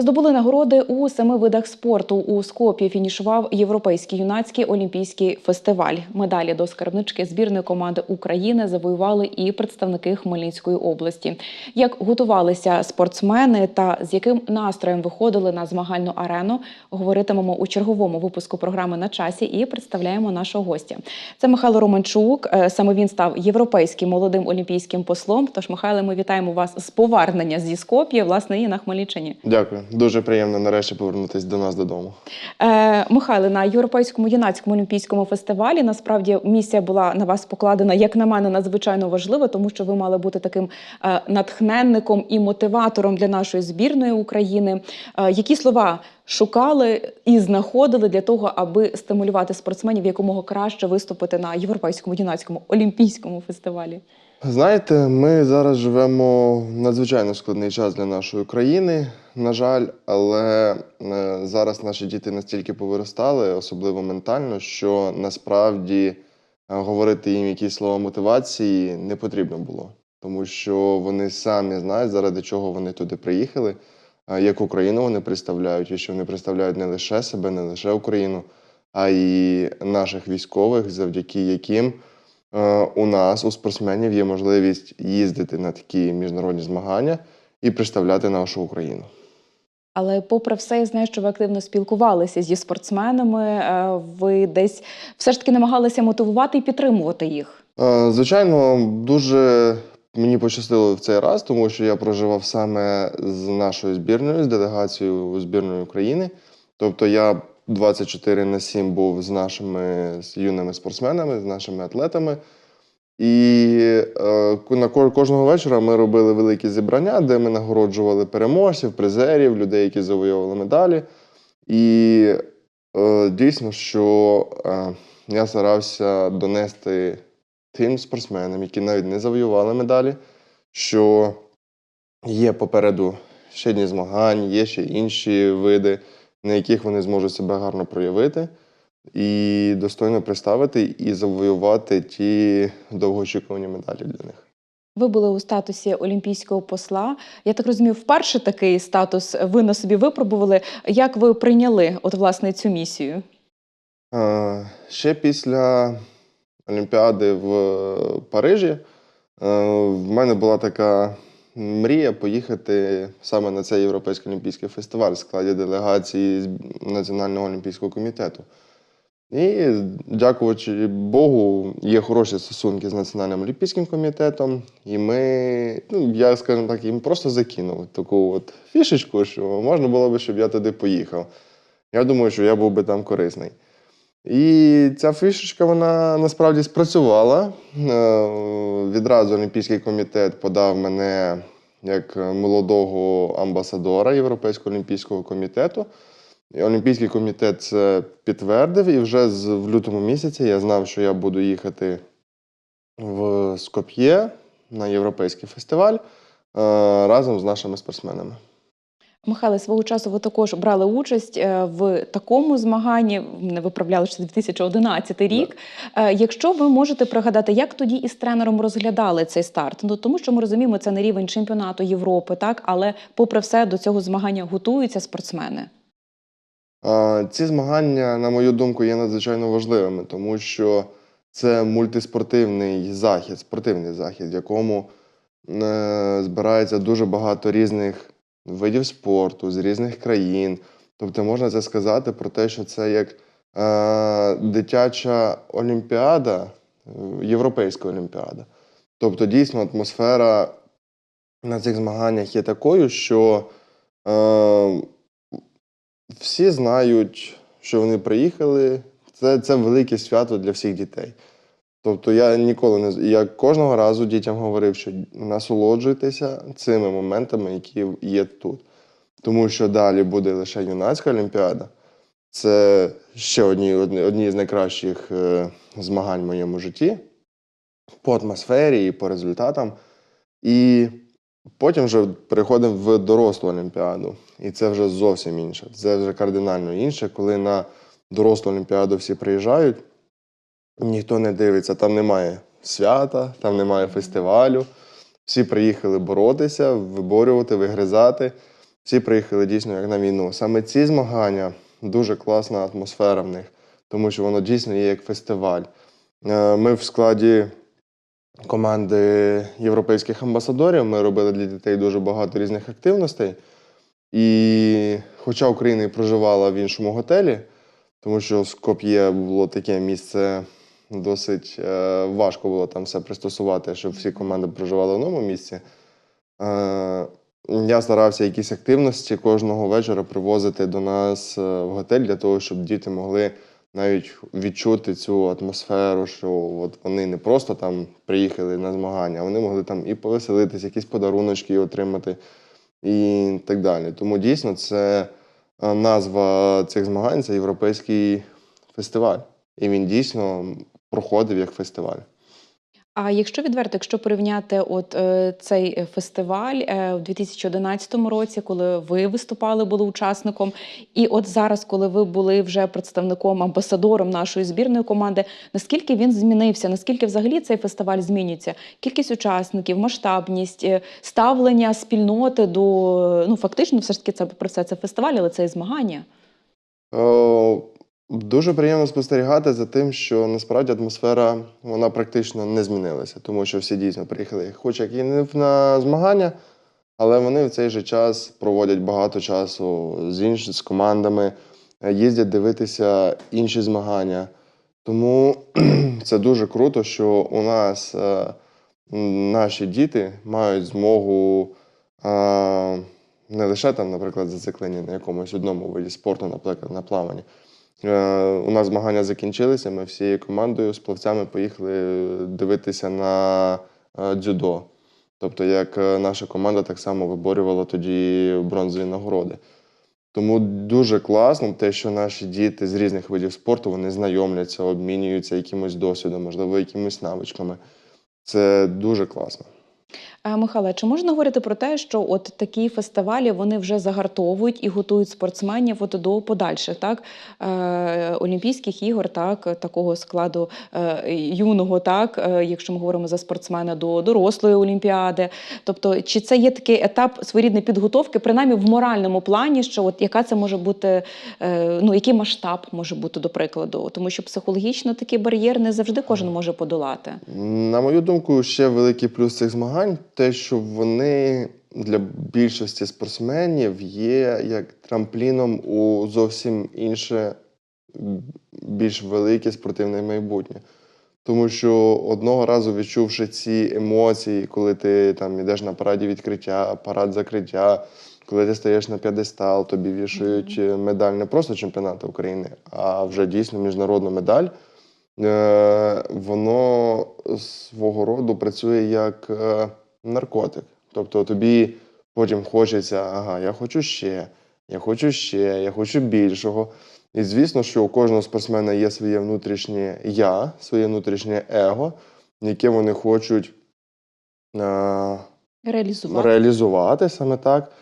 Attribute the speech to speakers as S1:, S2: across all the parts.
S1: Здобули нагороди у семи видах спорту. У Скопі фінішував Європейський юнацький олімпійський фестиваль. Медалі до скарбнички збірної команди України завоювали і представники Хмельницької області. Як готувалися спортсмени та з яким настроєм виходили на змагальну арену, говоритимемо у черговому випуску програми на часі і представляємо нашого гостя. Це Михайло Романчук. Е, Саме він став європейським молодим олімпійським послом. Тож, Михайло, ми вітаємо вас з повернення зі Скоп'я, власне, і на Хмельниччині.
S2: Дякую. Дуже приємно нарешті повернутися до нас додому.
S1: Е, Михайле, на європейському юнацькому олімпійському фестивалі насправді місія була на вас покладена, як на мене, надзвичайно важлива, тому що ви мали бути таким е, натхненником і мотиватором для нашої збірної України. Е, які слова шукали і знаходили для того, аби стимулювати спортсменів якомога краще виступити на європейському юнацькому олімпійському фестивалі?
S2: Знаєте, ми зараз живемо в надзвичайно складний час для нашої країни, на жаль, але е, зараз наші діти настільки повиростали, особливо ментально, що насправді е, говорити їм якісь слова мотивації не потрібно було, тому що вони самі знають, заради чого вони туди приїхали, е, яку країну вони представляють, і що вони представляють не лише себе, не лише Україну, а й наших військових, завдяки яким. У нас, у спортсменів, є можливість їздити на такі міжнародні змагання і представляти нашу Україну.
S1: Але, попри все, я знаю, що ви активно спілкувалися зі спортсменами. е, Ви десь все ж таки намагалися мотивувати і підтримувати їх.
S2: Е, Звичайно, дуже мені пощастило в цей раз, тому що я проживав саме з нашою збірною, з делегацією збірної України. Тобто я 24 на 7 був з нашими юними спортсменами, з нашими атлетами. І е, на кожного вечора ми робили великі зібрання, де ми нагороджували переможців, призерів, людей, які завойовували медалі. І е, дійсно, що е, я старався донести тим спортсменам, які навіть не завоювали медалі, що є попереду ще дні змагань, є ще інші види, на яких вони зможуть себе гарно проявити і достойно представити і завоювати ті довгоочікувані медалі для них.
S1: Ви були у статусі олімпійського посла. Я так розумію, вперше такий статус ви на собі випробували. Як ви прийняли от власне цю місію?
S2: Е, Ще після Олімпіади в Парижі е, в мене була така мрія поїхати саме на цей європейський олімпійський фестиваль в складі делегації з Національного олімпійського комітету. І, дякуючи Богу, є хороші стосунки з Національним олімпійським комітетом. І ми, ну, я, скажімо так, їм просто закинув таку от фішечку, що можна було би, щоб я туди поїхав. Я думаю, що я був би там корисний. І ця фішечка вона насправді спрацювала. Е, Відразу Олімпійський комітет подав мене як молодого амбасадора Європейського олімпійського комітету. Олімпійський комітет це підтвердив, і вже з, в лютому місяці я знав, що я буду їхати в Скоп'є на європейський фестиваль е, разом з нашими спортсменами.
S1: Михайле, свого часу ви також брали участь е, в такому змаганні. Не виправляли що це 2011 рік. Е, Якщо ви можете пригадати, як тоді із тренером розглядали цей старт? Ну тому що ми розуміємо, це не рівень чемпіонату Європи, так але попри все до цього змагання готуються спортсмени.
S2: Ці змагання, на мою думку, є надзвичайно важливими, тому що це мультиспортивний захід, спортивний захід, в якому е, збирається дуже багато різних видів спорту з різних країн. Тобто можна це сказати про те, що це як е, дитяча олімпіада, європейська олімпіада. Тобто, дійсно, атмосфера на цих змаганнях є такою, що е, всі знають, що вони приїхали. Це, це велике свято для всіх дітей. Тобто я ніколи не я кожного разу дітям говорив, що насолоджуйтеся цими моментами, які є тут. Тому що далі буде лише юнацька олімпіада. Це ще одні, одні, з найкращих е, змагань в моєму житті по атмосфері і по результатам. І потім вже переходимо в дорослу олімпіаду. І це вже зовсім інше. Це вже кардинально інше, коли на дорослу олімпіаду всі приїжджають, ніхто не дивиться, там немає свята, там немає фестивалю. Всі приїхали боротися, виборювати, вигризати. Всі приїхали дійсно як на війну. Саме ці змагання дуже класна атмосфера в них, тому що воно дійсно є як фестиваль. Е, Ми в складі команди європейських амбасадорів. Ми робили для дітей дуже багато різних активностей. І хоча Україна і проживала в іншому готелі, тому що Скоп'є було таке місце, досить е, важко було там все пристосувати, щоб всі команди проживали в одному місці. Е, я старався якісь активності кожного вечора привозити до нас е, в готель для того, щоб діти могли навіть відчути цю атмосферу, що от вони не просто там приїхали на змагання, а вони могли там і повеселитись, якісь подаруночки отримати і так далі. Тому дійсно це е, назва цих змагань це європейський фестиваль. І він дійсно проходив як фестиваль.
S1: А якщо відверто, якщо порівняти от е, цей е, фестиваль е, у 2011 році, коли ви виступали, були учасником, і от зараз, коли ви були вже представником амбасадором нашої збірної команди, наскільки він змінився? Наскільки взагалі цей фестиваль змінюється? Кількість учасників, масштабність, е, ставлення спільноти до ну фактично, все ж таки, це про все це фестиваль, але це і змагання.
S2: Дуже приємно спостерігати за тим, що насправді атмосфера вона практично не змінилася, тому що всі дійсно приїхали, хоч як і не на змагання, але вони в цей же час проводять багато часу з іншими з командами, е, їздять дивитися інші змагання. Тому це дуже круто, що у нас е, наші діти мають змогу е, не лише там, наприклад, зациклені на якомусь одному виді спорту, наприклад, на плаванні. Е, У нас змагання закінчилися. Ми всією командою з плавцями поїхали дивитися на е, дзюдо. Тобто, як е, наша команда так само виборювала тоді бронзові нагороди. Тому дуже класно те, що наші діти з різних видів спорту вони знайомляться, обмінюються якимось досвідом, можливо, якимись навичками. Це дуже класно.
S1: Е, Михайле, чи можна говорити про те, що от такі фестивалі вони вже загартовують і готують спортсменів от до подальших так е, Олімпійських ігор, так такого складу е, юного, так якщо ми говоримо за спортсмена до дорослої олімпіади. Тобто, чи це є такий етап своєрідної підготовки, принаймні в моральному плані, що от яка це може бути, ну який масштаб може бути до прикладу, тому що психологічно такий бар'єр не завжди кожен може подолати.
S2: На мою думку, ще великий плюс цих змагань те, що вони для більшості спортсменів є як трампліном у зовсім інше, більш велике спортивне майбутнє. Тому що одного разу відчувши ці емоції, коли ти там йдеш на параді відкриття, парад закриття, коли ти стаєш на п'єдестал, тобі вішають е, медаль не просто чемпіонату України, а вже дійсно міжнародну медаль. Е, воно свого роду працює як е, наркотик. Тобто тобі потім хочеться, ага, я хочу ще, я хочу ще, я хочу більшого. І звісно, що у кожного спортсмена є своє внутрішнє я, своє внутрішнє его, яке вони хочуть е,
S1: Реалізувати.
S2: реалізувати саме так.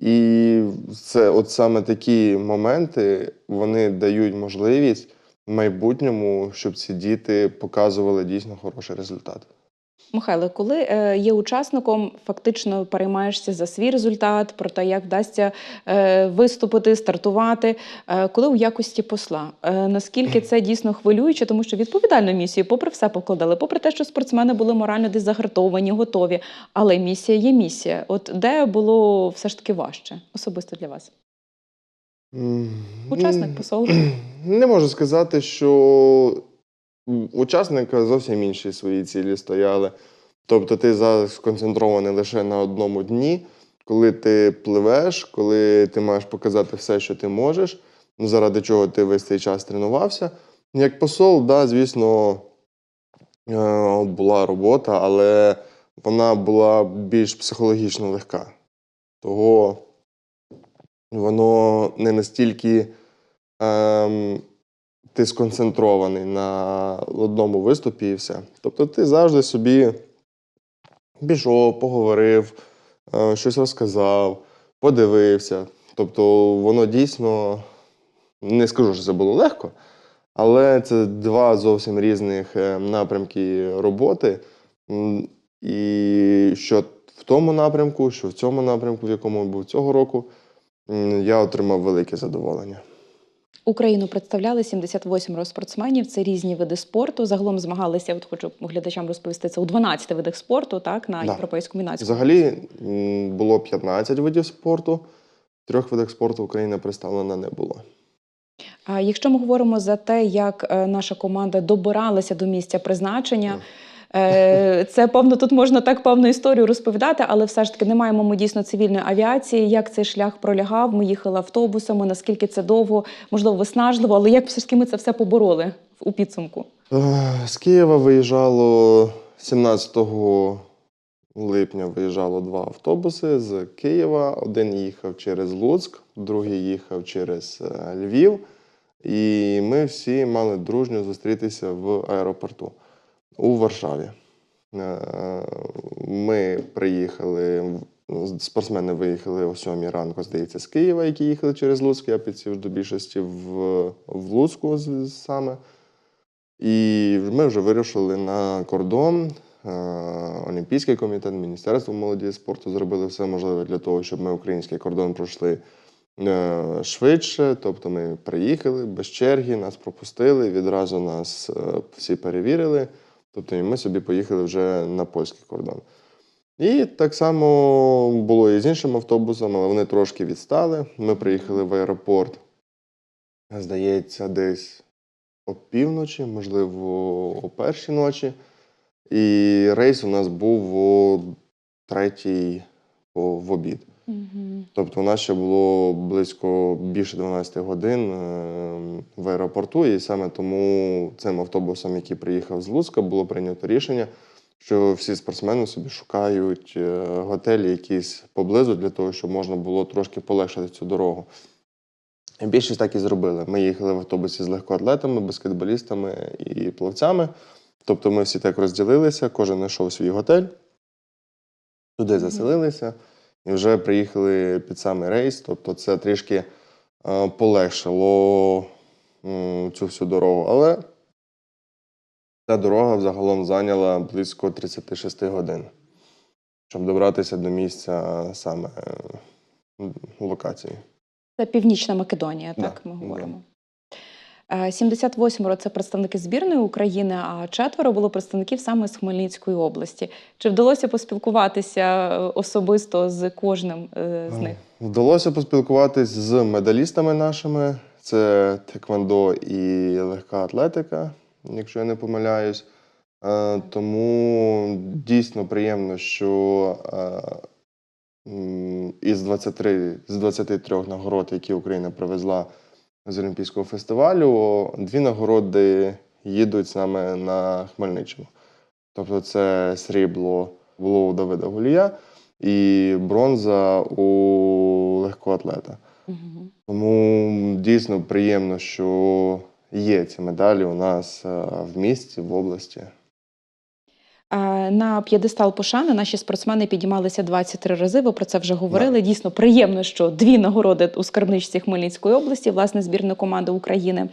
S2: І це от саме такі моменти вони дають можливість в майбутньому, щоб ці діти показували дійсно хороший результат.
S1: Михайло, коли е, є учасником, фактично переймаєшся за свій результат, про те, як вдасться е, виступити, стартувати. Е, коли у якості посла, наскільки це дійсно хвилююче, тому що відповідальну місію, попри все, покладали, попри те, що спортсмени були морально десь загартовані, готові. Але місія є місія. От де було все ж таки важче, особисто для вас? Учасник посол.
S2: Не можу сказати, що учасника зовсім інші свої цілі стояли. Тобто ти зараз сконцентрований лише на одному дні, коли ти пливеш, коли ти маєш показати все, що ти можеш, ну, заради чого ти весь цей час тренувався. Як посол, да, звісно, е, була робота, але вона була більш психологічно легка. Того воно не настільки ем, ти сконцентрований на одному виступі і все. Тобто ти завжди собі пішов, поговорив, е, щось розказав, подивився. Тобто воно дійсно, не скажу, що це було легко, але це два зовсім різних е, напрямки роботи. І що в тому напрямку, що в цьому напрямку, в якому був цього року, я отримав велике задоволення.
S1: Україну представляли 78 спортсменів. Це різні види спорту. Загалом змагалися. От хочу глядачам розповісти це у 12 видах спорту, так на
S2: Да.
S1: європейському юнацькому.
S2: Взагалі було 15 видів спорту. В трьох видах спорту Україна представлена не було.
S1: А якщо ми говоримо за те, як е, наша команда добиралася до місця призначення. е, Це певно, тут можна так певну історію розповідати, але все ж таки не маємо ми дійсно цивільної авіації. Як цей шлях пролягав? Ми їхали автобусами, наскільки це довго, можливо, виснажливо, але як все ж таки ми це все побороли у підсумку?
S2: Е, З Києва виїжджало 17 липня виїжджало два автобуси з Києва. Один їхав через Луцьк, другий їхав через е, Львів. І ми всі мали дружньо зустрітися в аеропорту у Варшаві. Е, Ми приїхали, спортсмени виїхали о 7 ранку, здається, з Києва, які їхали через Луцьк. Я підсів до більшості в, в Луцьку саме. І ми вже вирішили на кордон. Е, Олімпійський комітет, Міністерство молоді і спорту зробили все можливе для того, щоб ми український кордон пройшли е, швидше. Тобто ми приїхали без черги, нас пропустили, відразу нас всі перевірили. Тобто ми собі поїхали вже на польський кордон. І так само було і з іншим автобусом, але вони трошки відстали. Ми приїхали в аеропорт, здається, десь о півночі, можливо, о першій ночі. І рейс у нас був о третій в обід.
S1: Угу.
S2: Тобто у нас ще було близько більше 12 годин е, в аеропорту, і саме тому цим автобусом, який приїхав з Луцька, було прийнято рішення, що всі спортсмени собі шукають е, готелі якісь поблизу для того, щоб можна було трошки полегшити цю дорогу. Більшість так і зробили. Ми їхали в автобусі з легкоатлетами, баскетболістами і плавцями. Тобто ми всі так розділилися, кожен знайшов свій готель, туди заселилися і вже приїхали під самий рейс. Тобто це трішки е, полегшило цю всю дорогу. Але ця дорога взагалом зайняла близько 36 годин, щоб добратися до місця саме локації.
S1: Це Північна Македонія,
S2: Да,
S1: так ми говоримо. Е, 78 це представники збірної України, а четверо було представників саме з Хмельницької області. Чи вдалося поспілкуватися е, особисто з кожним е, з них?
S2: Вдалося поспілкуватись з медалістами нашими. Це теквондо і легка атлетика, якщо я не помиляюсь. Е, Тому дійсно приємно, що е, із 23, з 23 нагород, які Україна привезла з Олімпійського фестивалю, дві нагороди їдуть саме на Хмельниччину. Тобто це срібло було у Давида Гулія і бронза у легкоатлета.
S1: Мгм.
S2: Тому дійсно приємно, що є ці медалі у нас е, в місті, в області.
S1: Е, На п'єдестал пошани наші спортсмени підіймалися 23 рази. Ви про це вже говорили. Дійсно приємно, що дві нагороди у скарбничці Хмельницької області, власне, збірна команди України.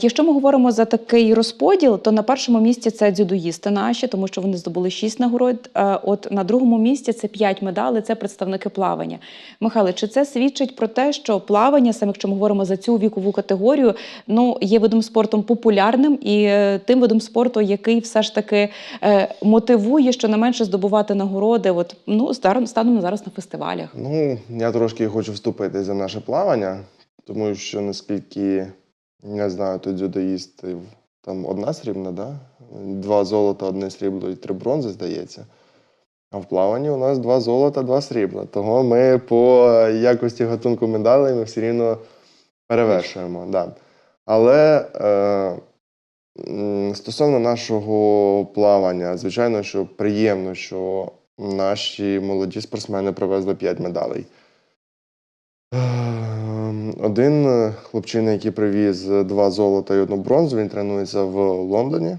S1: Якщо ми говоримо за такий розподіл, то на першому місці це дзюдоїсти наші, тому що вони здобули шість нагород. Е, От на другому місці це п'ять медалей, це представники плавання. Михайло, чи це свідчить про те, що плавання, саме якщо ми говоримо за цю вікову категорію, ну є видом спорту популярним і е, тим видом спорту, який все ж таки е, мотивує щонайменше здобувати нагороди, от ну станом зараз на фестивалях.
S2: Ну, я трошки хочу вступити за наше плавання, тому що наскільки я знаю, тут дзюдоїстів там одна срібна, да? два золота, одне срібло і три бронзи, здається. А в плаванні у нас два золота, два срібла. Того ми по якості гатунку медалей ми все рівно перевершуємо. Да. Але е, стосовно нашого плавання, звичайно, що приємно, що наші молоді спортсмени привезли 5 медалей. Один е, хлопчина, який привіз два золота і одну бронзу, він тренується в Лондоні.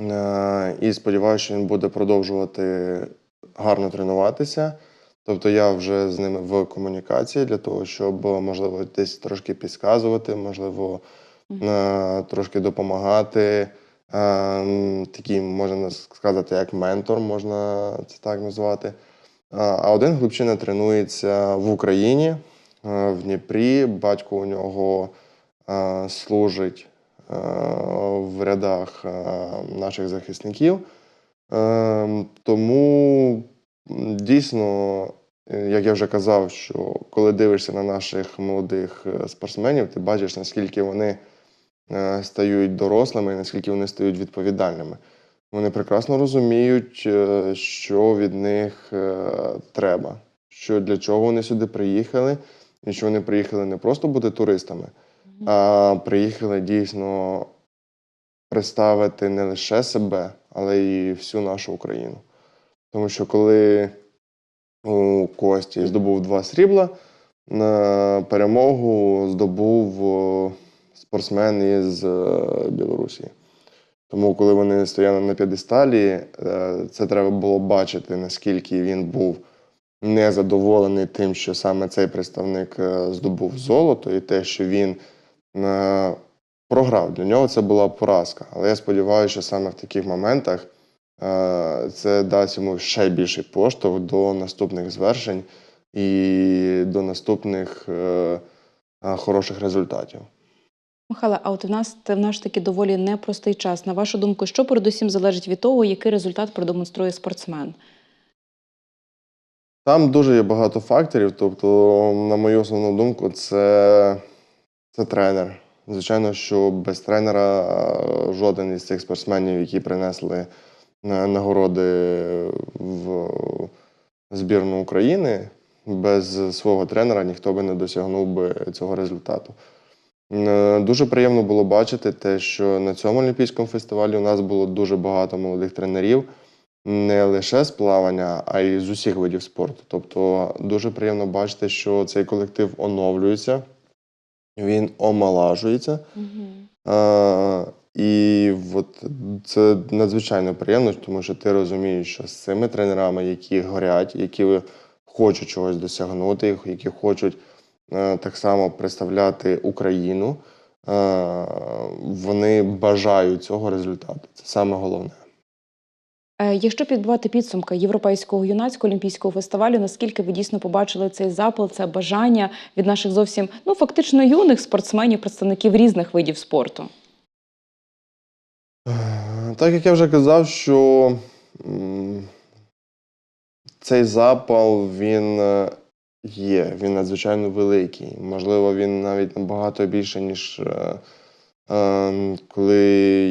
S2: Е, І сподіваюся, що він буде продовжувати гарно тренуватися. Тобто я вже з ними в комунікації для того, щоб, можливо, десь трошки підказувати, можливо, е, трошки допомагати. Такий, можна сказати, як ментор, можна це так назвати. А один хлопчина тренується в Україні е, в Дніпрі. Батько у нього е, служить е, в рядах е, наших захисників. Е, Тому дійсно, е, як я вже казав, що коли дивишся на наших молодих е, спортсменів, ти бачиш, наскільки вони е, стають дорослими, і наскільки вони стають відповідальними. Вони прекрасно розуміють, е, що від них е, треба, що для чого вони сюди приїхали, і що вони приїхали не просто бути туристами, а приїхали дійсно представити не лише себе, але й всю нашу Україну. Тому що коли у Кості здобув два срібла, на перемогу здобув спортсмен із е, Білорусі. Тому, коли вони стояли на п'єдесталі, е, це треба було бачити, наскільки він був незадоволений тим, що саме цей представник е, здобув золото, і те, що він е, програв. Для нього це була поразка. Але я сподіваюся, що саме в таких моментах е, це дасть йому ще більший поштовх до наступних звершень і до наступних хороших результатів.
S1: Михайло, а от в нас в наш таки доволі непростий час. На вашу думку, що передусім залежить від того, який результат продемонструє спортсмен?
S2: Там дуже є багато факторів. Тобто, на мою основну думку, це, це тренер. Звичайно, що без тренера е, жоден із цих спортсменів, які принесли е, нагороди в збірну України, без свого тренера ніхто би не досягнув би цього результату. Е, Дуже приємно було бачити те, що на цьому олімпійському фестивалі у нас було дуже багато молодих тренерів, не лише з плавання, а й з усіх видів спорту. Тобто дуже приємно бачити, що цей колектив оновлюється, він омолажується. А, і от це надзвичайно приємно, тому що ти розумієш, що з цими тренерами, які горять, які хочуть чогось досягнути, які хочуть е, так само представляти Україну, е, вони бажають цього результату. Це саме головне.
S1: Е, Якщо підбивати підсумки Європейського юнацького олімпійського фестивалю, наскільки ви дійсно побачили цей запал, це бажання від наших зовсім ну фактично юних спортсменів, представників різних видів спорту?
S2: Е, Так як я вже казав, що цей запал він е, є, він надзвичайно великий. Можливо, він навіть набагато більше, ніж коли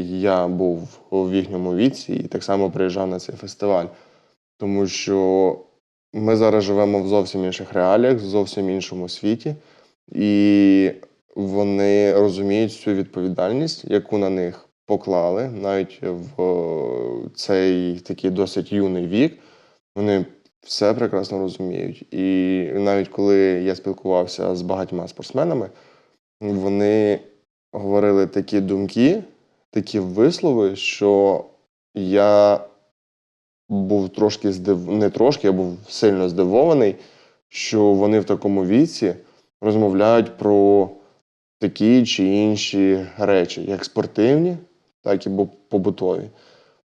S2: я був в їхньому віці і так само приїжджав на цей фестиваль. Тому що ми зараз живемо в зовсім інших реаліях, в зовсім іншому світі, і вони розуміють всю відповідальність, яку на них поклали, навіть в е, цей такий досить юний вік. Вони все прекрасно розуміють. І навіть коли я спілкувався з багатьма спортсменами, вони говорили такі думки, такі вислови, що я був трошки здив... не трошки, я був сильно здивований, що вони в такому віці розмовляють про такі чи інші речі, як спортивні, так і побутові.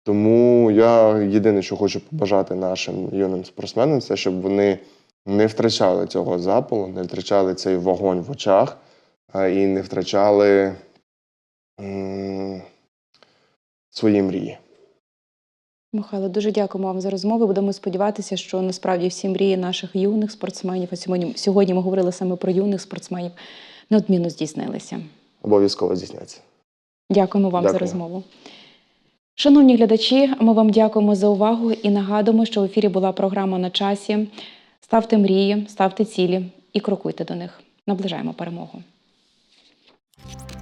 S2: Тому я єдине, що хочу побажати нашим юним спортсменам, це щоб вони не втрачали цього запалу, не втрачали цей вогонь в очах і не втрачали свої мрії.
S1: Михайло, дуже дякуємо вам за розмову. Будемо сподіватися, що насправді всі мрії наших юних спортсменів, а сьогодні, сьогодні ми говорили саме про юних спортсменів, неодмінно здійснилися.
S2: Обов'язково здійсняться.
S1: Дякуємо вам за розмову. Шановні глядачі, ми вам дякуємо за увагу і нагадуємо, що в ефірі була програма на часі. Ставте мрії, ставте цілі і крокуйте до них. Наближаємо перемогу. you